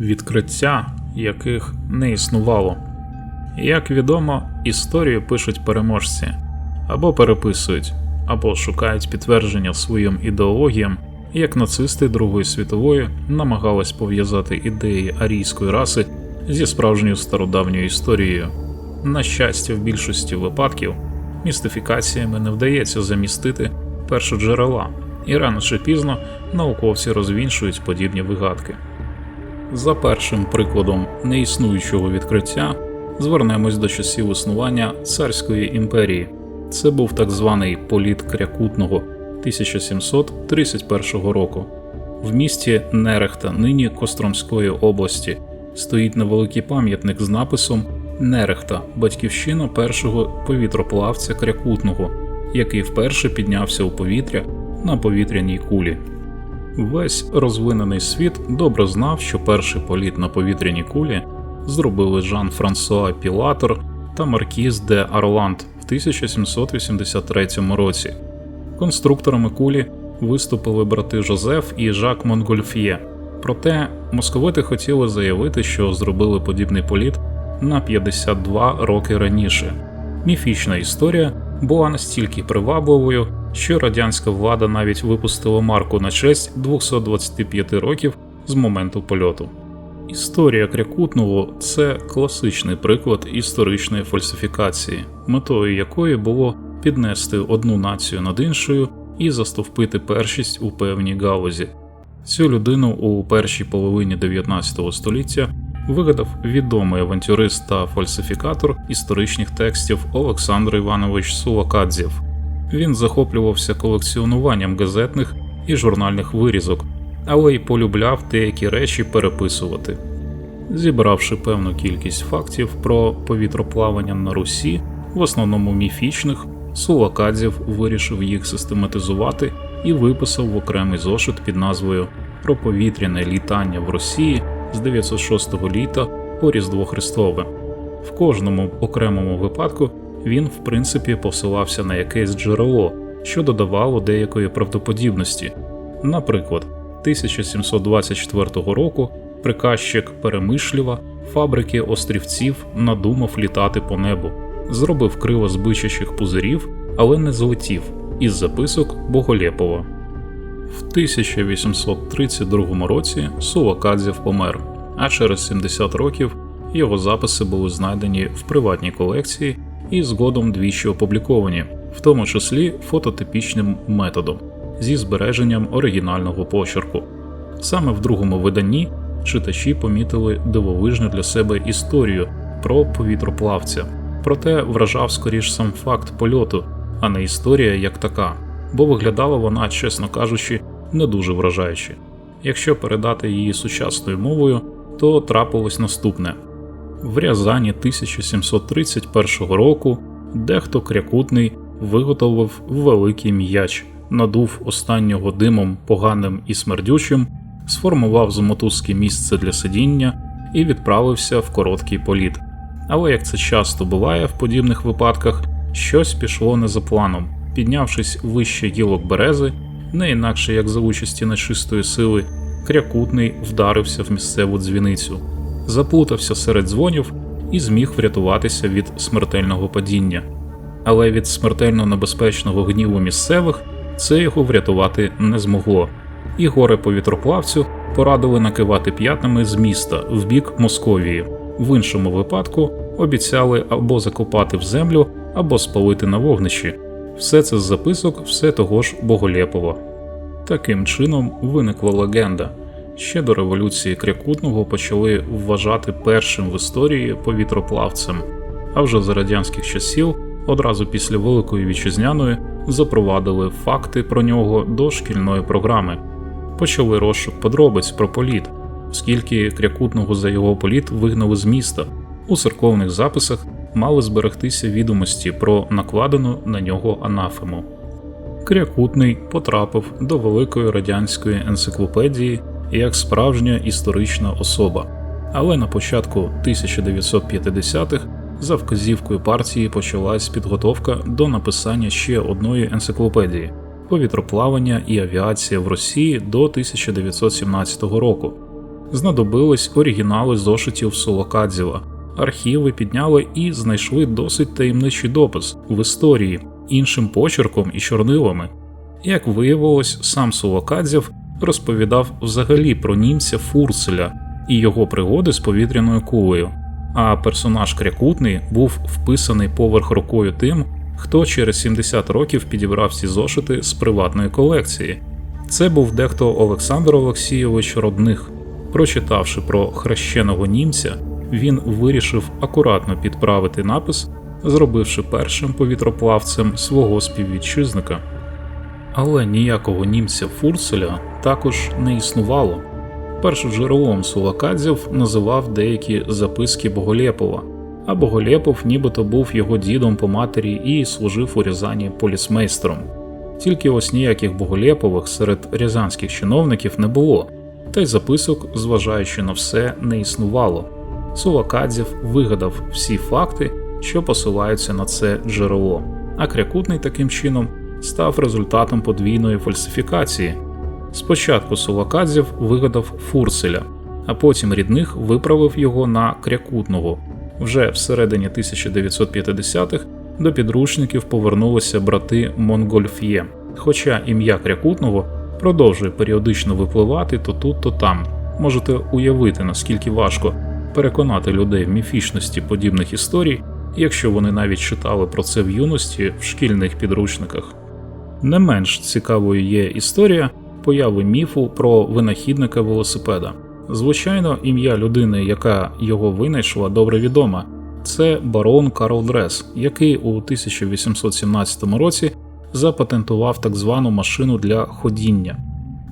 відкриття яких не існувало. Як відомо, історію пишуть переможці або переписують, або шукають підтвердження своїм ідеологіям, як нацисти Другої світової намагались пов'язати ідеї арійської раси зі справжньою стародавньою історією. На щастя, в більшості випадків містифікаціями не вдається замістити першоджерела, і рано чи пізно науковці розвіншують подібні вигадки. За першим прикладом неіснуючого відкриття звернемось до часів існування царської імперії. Це був так званий політ Крякутного 1731 року. В місті Нерехта, нині Костромської області, стоїть невеликий пам'ятник з написом Нерехта, батьківщина першого повітроплавця Крякутного, який вперше піднявся у повітря на повітряній кулі. Весь розвинений світ добре знав, що перший політ на повітряній кулі зробили Жан Франсуа Пілатор та Маркіз де Арланд в 1783 році. Конструкторами кулі виступили брати Жозеф і Жак Монгольф'є. Проте московити хотіли заявити, що зробили подібний політ на 52 роки раніше. Міфічна історія була настільки привабливою, що радянська влада навіть випустила марку на честь 225 років з моменту польоту. Історія Крякутного це класичний приклад історичної фальсифікації, метою якої було піднести одну націю над іншою і застовпити першість у певній галузі. Цю людину у першій половині 19 століття вигадав відомий авантюрист та фальсифікатор історичних текстів Олександр Іванович Сулакадзєв. Він захоплювався колекціонуванням газетних і журнальних вирізок, але й полюбляв деякі речі переписувати. Зібравши певну кількість фактів про повітроплавання на Русі, в основному міфічних, Сулакадзєв вирішив їх систематизувати і виписав в окремий зошит під назвою Про повітряне літання в Росії з 906 літа по Різдво Христове. В кожному окремому випадку він, в принципі, посилався на якесь джерело, що додавало деякої правдоподібності. Наприклад, 1724 року приказчик Перемишлєва фабрики острівців надумав літати по небу, зробив криво з бичачих пузирів, але не злетів із записок Боголєпова. В 1832 році Сулакадзєв помер, а через 70 років його записи були знайдені в приватній колекції і згодом двічі опубліковані, в тому числі фототипічним методом зі збереженням оригінального почерку. Саме в другому виданні читачі помітили дивовижну для себе історію про повітроплавця, проте вражав скоріш сам факт польоту, а не історія як така, бо виглядала вона, чесно кажучи, не дуже вражаюче. Якщо передати її сучасною мовою, то трапилось наступне. В Рязані 1731 року дехто крякутний виготовив великий м'яч, надув останнього димом поганим і смердючим, сформував з мотузки місце для сидіння і відправився в короткий політ. Але як це часто буває в подібних випадках, щось пішло не за планом. Піднявшись вище гілок берези, не інакше як за участі нечистої сили, крякутний вдарився в місцеву дзвіницю заплутався серед дзвонів і зміг врятуватися від смертельного падіння. Але від смертельно небезпечного гніву місцевих це його врятувати не змогло, і горе повітроплавцю порадили накивати п'ятнами з міста в бік Московії. В іншому випадку обіцяли або закопати в землю, або спалити на вогнищі. Все це з записок все того ж Боголєпова. Таким чином виникла легенда. Ще до революції Крякутного почали вважати першим в історії повітроплавцем, а вже за радянських часів, одразу після Великої Вітчизняної, запровадили факти про нього до шкільної програми, почали розшук подробиць про політ, оскільки Крякутного за його політ вигнали з міста. У церковних записах мали зберегтися відомості про накладену на нього анафему. Крякутний потрапив до великої радянської енциклопедії як справжня історична особа. Але на початку 1950-х за вказівкою партії почалась підготовка до написання ще одної енциклопедії повітроплавання і авіація в Росії до 1917 року. знадобились оригінали зошитів Солокадзєва. Архіви підняли і знайшли досить таємничий допис в історії іншим почерком і чорнилами. Як виявилось, сам Солокадзєв розповідав взагалі про німця Фурцеля і його пригоди з повітряною кулею, а персонаж Крякутний був вписаний поверх рукою тим, хто через 70 років підібрав ці зошити з приватної колекції. Це був дехто Олександр Олексійович Родних. Прочитавши про хрещеного німця, він вирішив акуратно підправити напис, зробивши першим повітроплавцем свого співвітчизника. Але ніякого німця Фурцеля також не існувало. Першоджерелом Сулакадзів називав деякі записки Боголєпова, а Боголєпов нібито був його дідом по матері і служив у Рязані полісмейстером. Тільки ось ніяких Боголєпових серед рязанських чиновників не було, та й записок, зважаючи на все, не існувало. Сулакадзів вигадав всі факти, що посилаються на це джерело, а Крякутний таким чином став результатом подвійної фальсифікації. Спочатку Сулакадзів вигадав Фурцеля, а потім рідних виправив його на Крякутного. Вже всередині 1950-х до підручників повернулися брати Монгольф'є, хоча ім'я Крякутного продовжує періодично випливати то тут, то там. Можете уявити, наскільки важко переконати людей в міфічності подібних історій, якщо вони навіть читали про це в юності в шкільних підручниках. Не менш цікавою є історія появи міфу про винахідника велосипеда. Звичайно, ім'я людини, яка його винайшла, добре відома. Це барон Карл Дрес, який у 1817 році запатентував так звану машину для ходіння.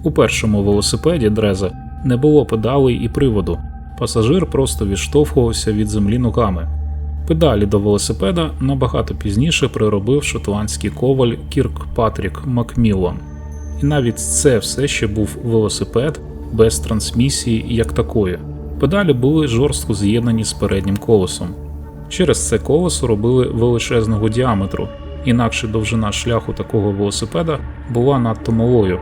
У першому велосипеді Дреза не було педалей і приводу, пасажир просто відштовхувався від землі ногами. Педалі до велосипеда набагато пізніше приробив шотландський коваль Кірк Патрік Макміллан. І навіть це все ще був велосипед без трансмісії як такої. Педалі були жорстко з'єднані з переднім колесом. Через це колесо робили величезного діаметру, інакше довжина шляху такого велосипеда була надто малою.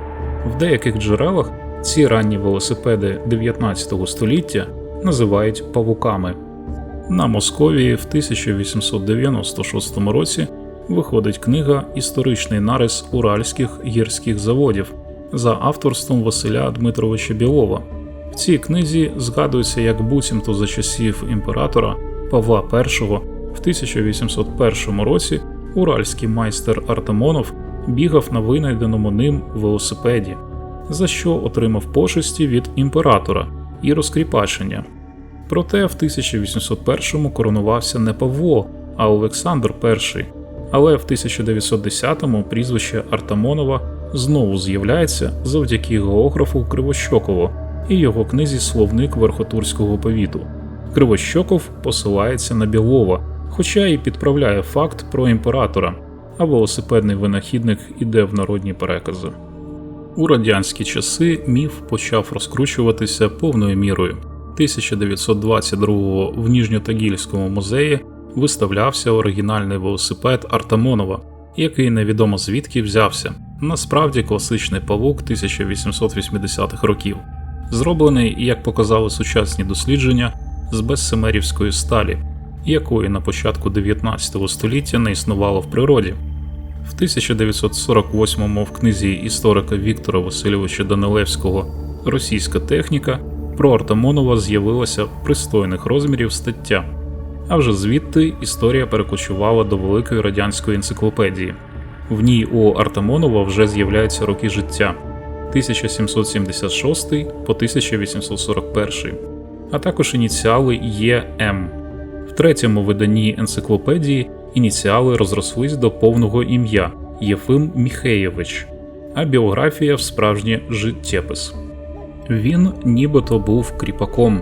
В деяких джерелах ці ранні велосипеди 19 століття називають павуками. На Московії в 1896 році виходить книга Історичний нарис уральських гірських заводів за авторством Василя Дмитровича Білова. В цій книзі згадується, як буцімто за часів імператора Павла І в 1801 році уральський майстер Артамонов бігав на винайденому ним велосипеді, за що отримав почесті від імператора і розкріпачення. Проте в 1801-му коронувався не Павло, а Олександр І, але в 1910-му прізвище Артамонова знову з'являється завдяки географу Кривощокову і його книзі Словник Верхотурського повіту. Кривощоков посилається на Білова, хоча і підправляє факт про імператора, а велосипедний винахідник іде в народні перекази. У радянські часи міф почав розкручуватися повною мірою. 1922-го в Ніжньотагільському музеї виставлявся оригінальний велосипед Артамонова, який невідомо звідки взявся. Насправді класичний павук 1880-х років, зроблений, як показали сучасні дослідження, з безсемерівської сталі, якої на початку 19 століття не існувало в природі. В 1948-му в книзі історика Віктора Васильовича Данилевського Російська техніка про Артамонова з'явилася пристойних розмірів стаття, а вже звідти історія перекочувала до великої радянської енциклопедії. В ній у Артамонова вже з'являються роки життя 1776 по 1841, а також ініціали ЄМ. В третьому виданні енциклопедії ініціали розрослись до повного ім'я Єфим Міхеєвич, а біографія в справжнє життєпис. Він нібито був кріпаком,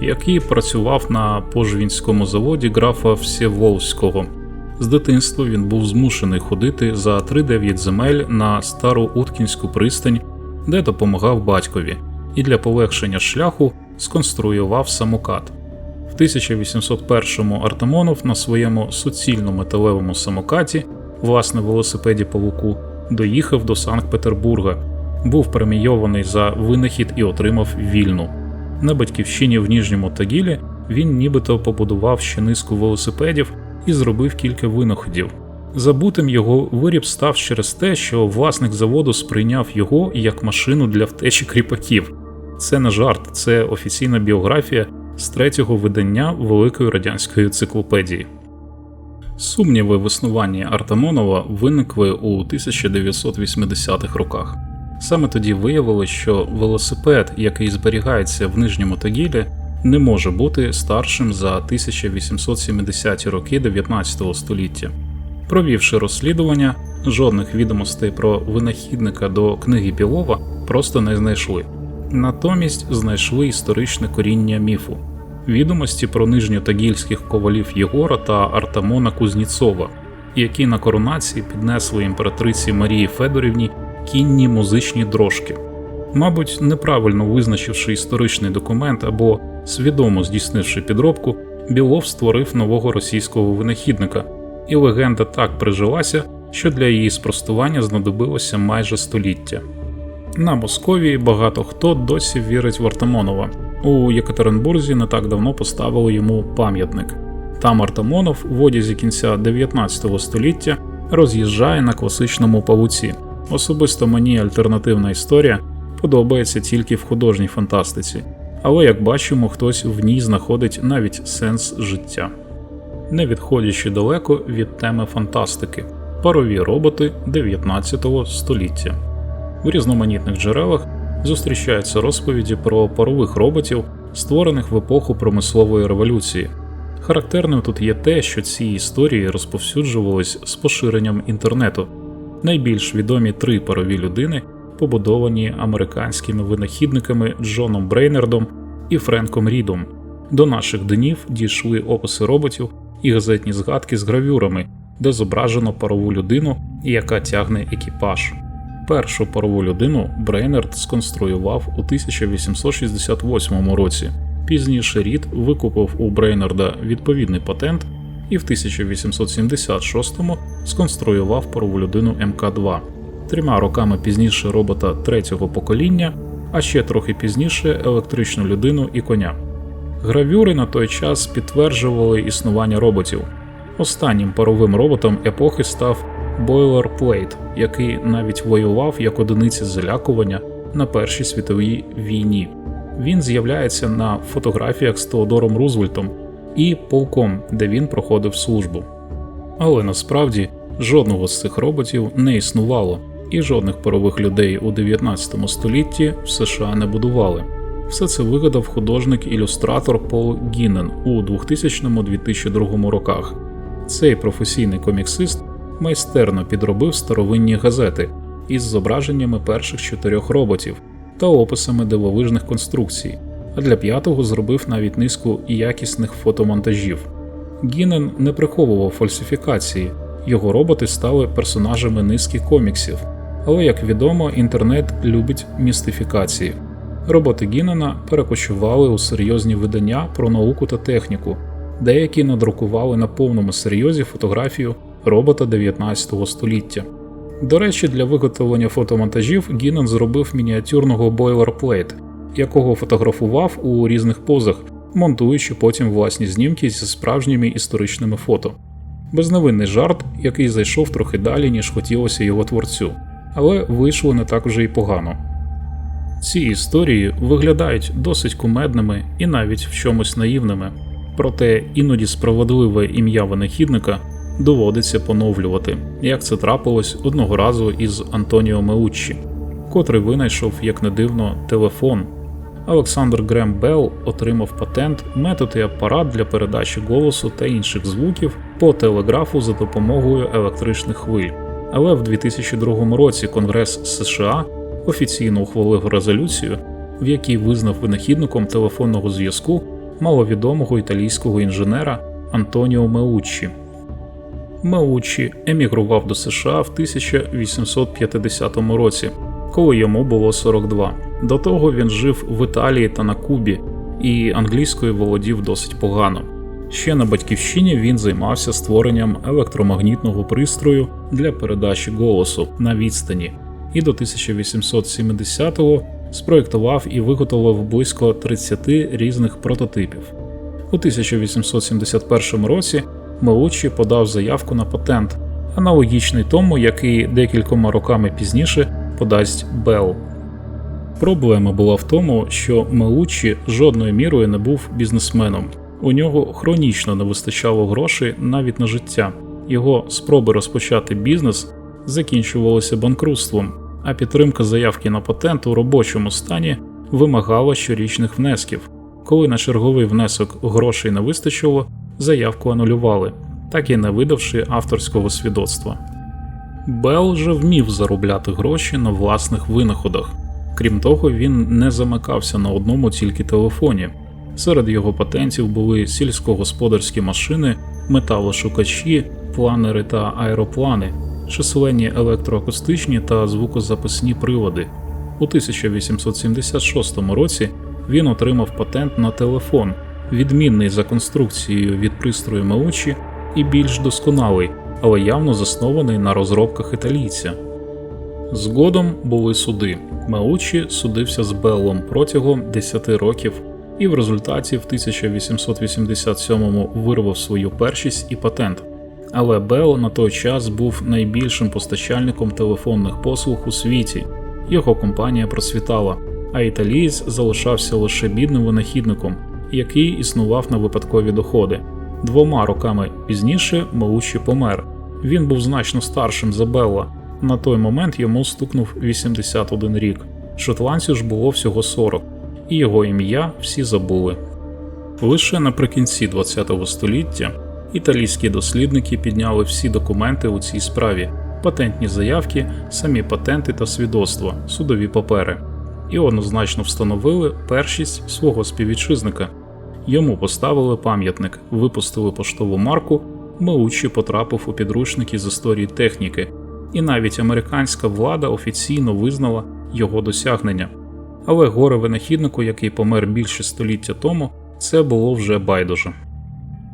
який працював на пожвінському заводі графа Всеволського. З дитинства він був змушений ходити за 3-9 земель на стару Уткінську пристань, де допомагав батькові, і для полегшення шляху сконструював самокат. В 1801-му Артамонов на своєму суцільно металевому самокаті, власне велосипеді павуку, доїхав до Санкт Петербурга, був премійований за винахід і отримав вільну. На батьківщині в Ніжньому Тагілі він нібито побудував ще низку велосипедів і зробив кілька винаходів. Забутим його виріб став через те, що власник заводу сприйняв його як машину для втечі кріпаків. Це не жарт, це офіційна біографія з третього видання Великої радянської енциклопедії. Сумніви в існуванні Артамонова виникли у 1980-х роках. Саме тоді виявили, що велосипед, який зберігається в нижньому Тагілі, не може бути старшим за 1870-ті роки 19 століття. Провівши розслідування, жодних відомостей про винахідника до книги Білова просто не знайшли. Натомість знайшли історичне коріння міфу відомості про нижньотагільських ковалів Єгора та Артамона Кузніцова, які на коронації піднесли імператриці Марії Федорівні кінні музичні дрожки. Мабуть, неправильно визначивши історичний документ або свідомо здійснивши підробку, Білов створив нового російського винахідника, і легенда так прижилася, що для її спростування знадобилося майже століття. На Московії багато хто досі вірить в Артамонова. У Єкатеринбурзі не так давно поставили йому пам'ятник. Там Артамонов в одязі кінця 19 століття роз'їжджає на класичному павуці. Особисто мені альтернативна історія подобається тільки в художній фантастиці, але як бачимо, хтось в ній знаходить навіть сенс життя. Не відходячи далеко від теми фантастики, парові роботи 19 століття. В різноманітних джерелах зустрічаються розповіді про парових роботів, створених в епоху промислової революції. Характерним тут є те, що ці історії розповсюджувались з поширенням інтернету. Найбільш відомі три парові людини, побудовані американськими винахідниками Джоном Брейнердом і Френком Рідом. До наших днів дійшли описи роботів і газетні згадки з гравюрами, де зображено парову людину, яка тягне екіпаж. Першу парову людину Брейнерд сконструював у 1868 році. Пізніше Рід викупив у Брейнерда відповідний патент і в 1876-му сконструював парову людину МК-2. Трьома роками пізніше робота третього покоління, а ще трохи пізніше електричну людину і коня. Гравюри на той час підтверджували існування роботів. Останнім паровим роботом епохи став Boilerplate, який навіть воював як одиниця залякування на Першій світовій війні. Він з'являється на фотографіях з Теодором Рузвельтом і полком, де він проходив службу. Але насправді жодного з цих роботів не існувало, і жодних парових людей у 19 столітті в США не будували. Все це вигадав художник-ілюстратор Пол Гіннен у 2000-2002 роках. Цей професійний коміксист майстерно підробив старовинні газети із зображеннями перших чотирьох роботів та описами дивовижних конструкцій, а для п'ятого зробив навіть низку якісних фотомонтажів. Гінен не приховував фальсифікації, його роботи стали персонажами низки коміксів, але, як відомо, інтернет любить містифікації. Роботи Гіннена перекочували у серйозні видання про науку та техніку, деякі надрукували на повному серйозі фотографію робота 19 століття. До речі, для виготовлення фотомонтажів Гіннен зробив мініатюрного бойлерплейт, якого фотографував у різних позах, монтуючи потім власні знімки зі справжніми історичними фото. Безневинний жарт, який зайшов трохи далі, ніж хотілося його творцю, але вийшло не так вже й погано. Ці історії виглядають досить кумедними і навіть в чомусь наївними, проте іноді справедливе ім'я винахідника доводиться поновлювати, як це трапилось одного разу із Антоніо Меуччі, котрий винайшов, як не дивно, телефон. Олександр Грем Белл отримав патент, метод і апарат для передачі голосу та інших звуків по телеграфу за допомогою електричних хвиль. Але в 2002 році Конгрес США офіційно ухвалив резолюцію, в якій визнав винахідником телефонного зв'язку маловідомого італійського інженера Антоніо Меуччі. Меучі емігрував до США в 1850 році, коли йому було 42. До того він жив в Італії та на Кубі, і англійською володів досить погано. Ще на батьківщині він займався створенням електромагнітного пристрою для передачі голосу на відстані, і до 1870-го спроєктував і виготовив близько 30 різних прототипів. У 1871 році Меучі подав заявку на патент, аналогічний тому, який декількома роками пізніше подасть Белл. Проблема була в тому, що Меучі жодною мірою не був бізнесменом. У нього хронічно не вистачало грошей навіть на життя. Його спроби розпочати бізнес закінчувалися банкрутством, а підтримка заявки на патент у робочому стані вимагала щорічних внесків. Коли на черговий внесок грошей не вистачило, заявку анулювали, так і не видавши авторського свідоцтва. Белл же вмів заробляти гроші на власних винаходах. Крім того, він не замикався на одному тільки телефоні. Серед його патентів були сільськогосподарські машини, металошукачі, планери та аероплани, численні електроакустичні та звукозаписні прилади. У 1876 році він отримав патент на телефон, відмінний за конструкцією від пристрою Меучі і більш досконалий, але явно заснований на розробках італійця. Згодом були суди. Меучі судився з Беллом протягом 10 років і в результаті в 1887-му вирвав свою першість і патент. Але Белл на той час був найбільшим постачальником телефонних послуг у світі. Його компанія процвітала, а італієць залишався лише бідним винахідником, який існував на випадкові доходи. Двома роками пізніше Меучі помер. Він був значно старшим за Белла. На той момент йому стукнув 81 рік. Шотландцю ж було всього 40, і його ім'я всі забули. Лише наприкінці ХХ століття італійські дослідники підняли всі документи у цій справі: патентні заявки, самі патенти та свідоцтва, судові папери, і однозначно встановили першість свого співвітчизника. Йому поставили пам'ятник, випустили поштову марку, Меучі потрапив у підручники з історії техніки, і навіть американська влада офіційно визнала його досягнення. Але горе винахіднику, який помер більше століття тому, це було вже байдуже.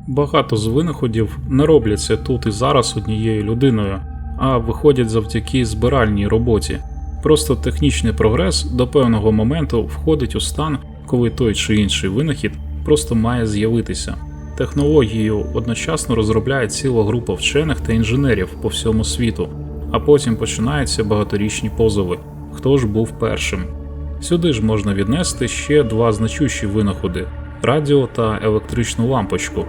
Багато з винаходів не робляться тут і зараз однією людиною, а виходять завдяки збиральній роботі. Просто технічний прогрес до певного моменту входить у стан, коли той чи інший винахід просто має з'явитися. Технологію одночасно розробляє ціла група вчених та інженерів по всьому світу, а потім починаються багаторічні позови, хто ж був першим. Сюди ж можна віднести ще два значущі винаходи радіо та електричну лампочку.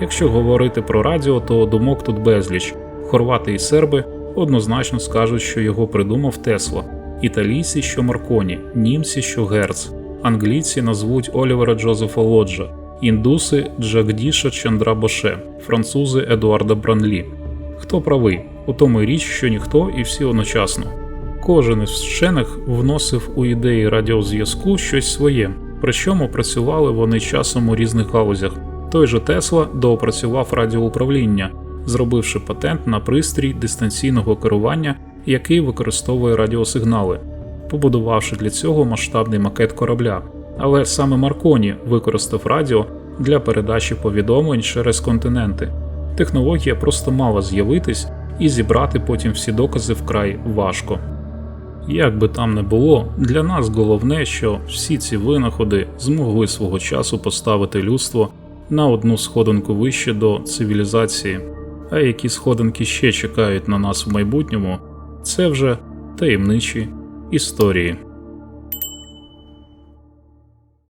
Якщо говорити про радіо, то думок тут безліч. Хорвати і серби однозначно скажуть, що його придумав Тесла, італійці, що Марконі, німці, що Герц, англійці назвуть Олівера Джозефа Лоджа, індуси Джагдіша Чандра Боше, французи Едуарда Бранлі. Хто правий? У тому й річ, що ніхто і всі одночасно. Кожен із вчених вносив у ідеї радіозв'язку щось своє, причому працювали вони часом у різних галузях. Той же Тесла доопрацював радіоуправління, зробивши патент на пристрій дистанційного керування, який використовує радіосигнали, побудувавши для цього масштабний макет корабля. Але саме Марконі використав радіо для передачі повідомлень через континенти. Технологія просто мала з'явитись і зібрати потім всі докази вкрай важко. Як би там не було, для нас головне, що всі ці винаходи змогли свого часу поставити людство на одну сходинку вище до цивілізації, а які сходинки ще чекають на нас в майбутньому, це вже таємничі історії.